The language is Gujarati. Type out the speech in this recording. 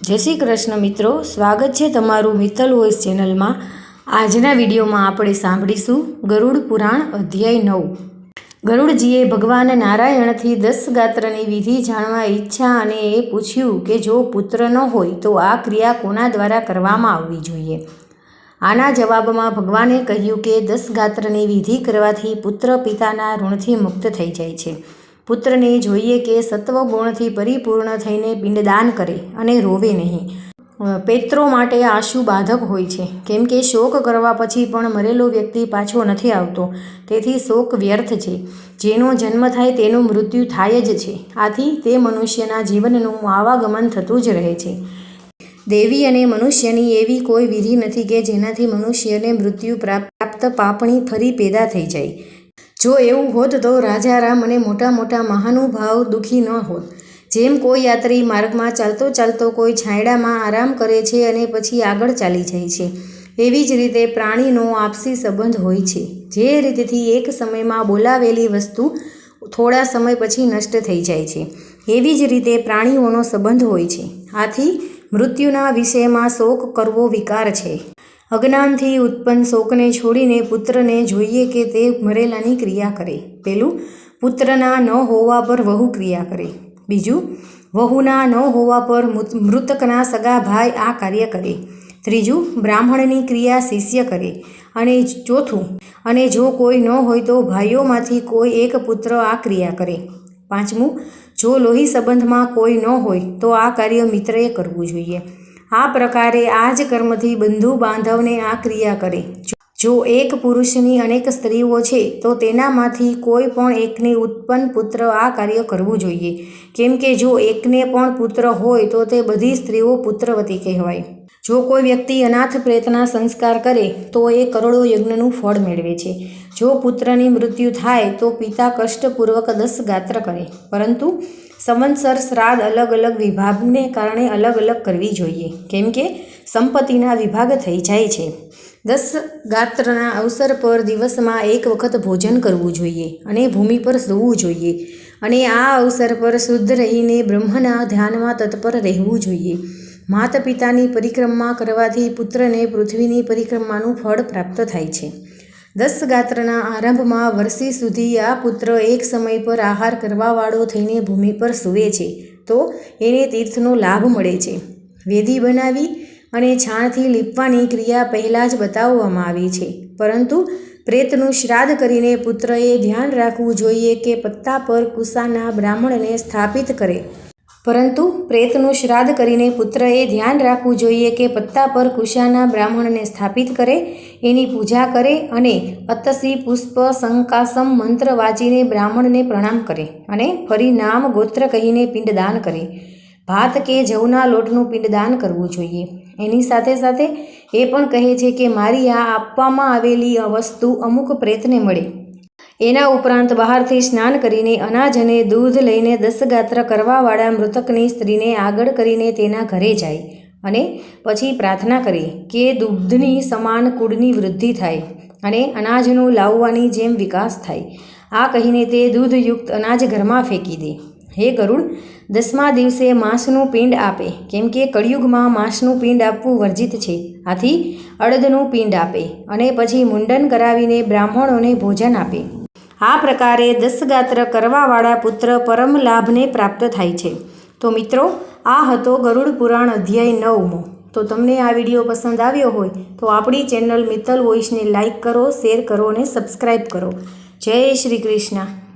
જય શ્રી કૃષ્ણ મિત્રો, સ્વાગત છે તમારું મિત્તલ વોઇસ ચેનલમાં. આજના વિડીયોમાં આપણે સાંભળીશું ગરુડ પુરાણ અધ્યાય નવ. ગરુડજીએ ભગવાન નારાયણથી દસ ગાત્રની વિધિ જાણવા ઈચ્છા અને એ પૂછ્યું કે જો પુત્ર ન હોય તો આ ક્રિયા કોના દ્વારા કરવામાં આવવી જોઈએ? આના જવાબમાં ભગવાને કહ્યું કે દસ ગાત્રની વિધિ કરવાથી પુત્ર પિતાના ઋણથી મુક્ત થઈ જાય છે. પુત્રને જોઈએ કે સત્વ ગુણથી પરિપૂર્ણ થઈને પિંડદાન કરે અને રોવે નહીં. પેત્રો માટે આશુ બાધક હોય છે. કેમ કે શોક કરવા પછી પણ મરેલો વ્યક્તિ પાછો નથી આવતો. તેથી શોક વ્યર્થ છે. જેનો જન્મ થાય તેનું મૃત્યુ થાય જ છે. આથી તે મનુષ્યના જીવનનું આવાગમન થતું જ રહે છે. દેવી અને મનુષ્યની એવી કોઈ વિધિ નથી કે જેનાથી મનુષ્યને મૃત્યુ પ્રાપ્ત પાપણી ફરી પેદા થઈ જાય. જો એવું હોત તો રાજારામ અને મોટા મોટા મહાનુભાવ દુઃખી ન હોત. જેમ કોઈ યાત્રી માર્ગમાં ચાલતો ચાલતો કોઈ છાંયડામાં આરામ કરે છે અને પછી આગળ ચાલી જાય છે. એવી જ રીતે પ્રાણીનો આપસી સંબંધ હોય છે. જે રીતથી એક સમયમાં બોલાવેલી વસ્તુ થોડા સમય પછી નષ્ટ થઈ જાય છે. એવી જ રીતે પ્રાણીઓનો સંબંધ હોય છે. આથી મૃત્યુના વિષયમાં શોક કરવો વિકાર છે. અજ્ઞાનથી ઉત્પન્ન શોકને છોડીને પુત્રને જોઈએ કે તે મરેલાની ક્રિયા કરે. પેલું, પુત્રના ન હોવા પર વહુ ક્રિયા કરે. બીજું, વહુના ન હોવા પર મૃતકના સગા ભાઈ આ કાર્ય કરે. ત્રીજું, બ્રાહ્મણની ક્રિયા શિષ્ય કરે. અને ચોથું, અને જો કોઈ ન હોય તો ભાઈઓમાંથી કોઈ એક પુત્ર આ ક્રિયા કરે. પાંચમું, જો લોહી સંબંધમાં કોઈ ન હોય તો આ કાર્ય મિત્રએ કરવું જોઈએ. આ પ્રકારે આ જ કર્મથી બંધુ બાંધવને આ ક્રિયા કરે. જો એક પુરુષની અનેક સ્ત્રીઓ છે, તો તેનામાંથી કોઈ પણ એકને ઉત્પન્ન પુત્ર આ કાર્ય કરવું જોઈએ. કેમ કે જો એકને પણ પુત્ર હોય, તો તે બધી સ્ત્રીઓ પુત્રવતી કહેવાય. જો કોઈ વ્યક્તિ અનાથ પ્રેતના સંસ્કાર કરે, તો એ કરોડો યજ્ઞનું ફળ મેળવે છે. જો પુત્રની મૃત્યુ થાય, તો પિતા કષ્ટપૂર્વક દસ ગાત્ર કરે. પરંતુ સંવત્સર શ્રાદ્ધ અલગ અલગ વિભાગને કારણે અલગ અલગ કરવી જોઈએ. કેમ કે સંપત્તિના વિભાગ થઈ જાય છે. દસ ગાત્રના અવસર પર દિવસમાં એક વખત ભોજન કરવું જોઈએ અને ભૂમિ પર સૂવું જોઈએ. અને આ અવસર પર શુદ્ધ રહીને બ્રહ્મના ધ્યાનમાં તત્પર રહેવું જોઈએ. માતા પિતાની પરિક્રમા કરવાથી પુત્રને પૃથ્વીની પરિક્રમાનું ફળ પ્રાપ્ત થાય છે. દસ ગાત્રના આરંભમાં વર્ષી સુધી આ પુત્ર એક સમય પર આહાર કરવાવાળો થઈને ભૂમિ પર સૂવે છે, તો એને તીર્થનો લાભ મળે છે. વેદી બનાવી અને છાણથી લીપવાની ક્રિયા પહેલાં જ બતાવવામાં આવી છે, પરંતુ પ્રેતનું શ્રાદ્ધ કરીને પુત્રએ ધ્યાન રાખવું જોઈએ કે પત્તા પર કુસાના બ્રાહ્મણને સ્થાપિત કરે. પરંતુ પ્રેતનું શ્રાદ્ધ કરીને પુત્રએ ધ્યાન રાખવું જોઈએ કે પત્તા પર કુશાના બ્રાહ્મણને સ્થાપિત કરે, એની પૂજા કરે અને અતસી પુષ્પ શંકાસમ મંત્ર વાંચીને બ્રાહ્મણને પ્રણામ કરે અને ફરી નામ ગોત્ર કહીને પિંડદાન કરે. ભાત કે જવના લોટનું પિંડદાન કરવું જોઈએ. એની સાથે સાથે એ પણ કહે છે કે મારી આ આપવામાં આવેલી વસ્તુ અમુક પ્રેતને મળે. એના ઉપરાંત બહારથી સ્નાન કરીને અનાજ અને દૂધ લઈને દસગાત્ર કરવાવાળા મૃતકની સ્ત્રીને આગળ કરીને તેના ઘરે જાય અને પછી પ્રાર્થના કરે કે દૂધની સમાન કુળની વૃદ્ધિ થાય અને અનાજનું લાવવાની જેમ વિકાસ થાય. આ કહીને તે દૂધયુક્ત અનાજ ઘરમાં ફેંકી દે. હે ગરુડ, દસમા દિવસે માંસનું પિંડ આપે, કેમ કે કળિયુગમાં માંસનું પિંડ આપવું વર્જિત છે. આથી અડદનું પિંડ આપે અને પછી મુંડન કરાવીને બ્રાહ્મણોને ભોજન આપે. આ પ્રકારે દસગાત્ર કરવાવાળા પુત્ર પરમ લાભને પ્રાપ્ત થાય છે. તો મિત્રો, આ હતો ગરુડ પુરાણ અધ્યાય નવમો. તો તમને આ વીડિયો પસંદ આવ્યો હોય, તો આપણી ચેનલ મિત્તલ વોઇસને લાઇક કરો, શેર કરો અને સબસ્ક્રાઈબ કરો. જય શ્રી કૃષ્ણ.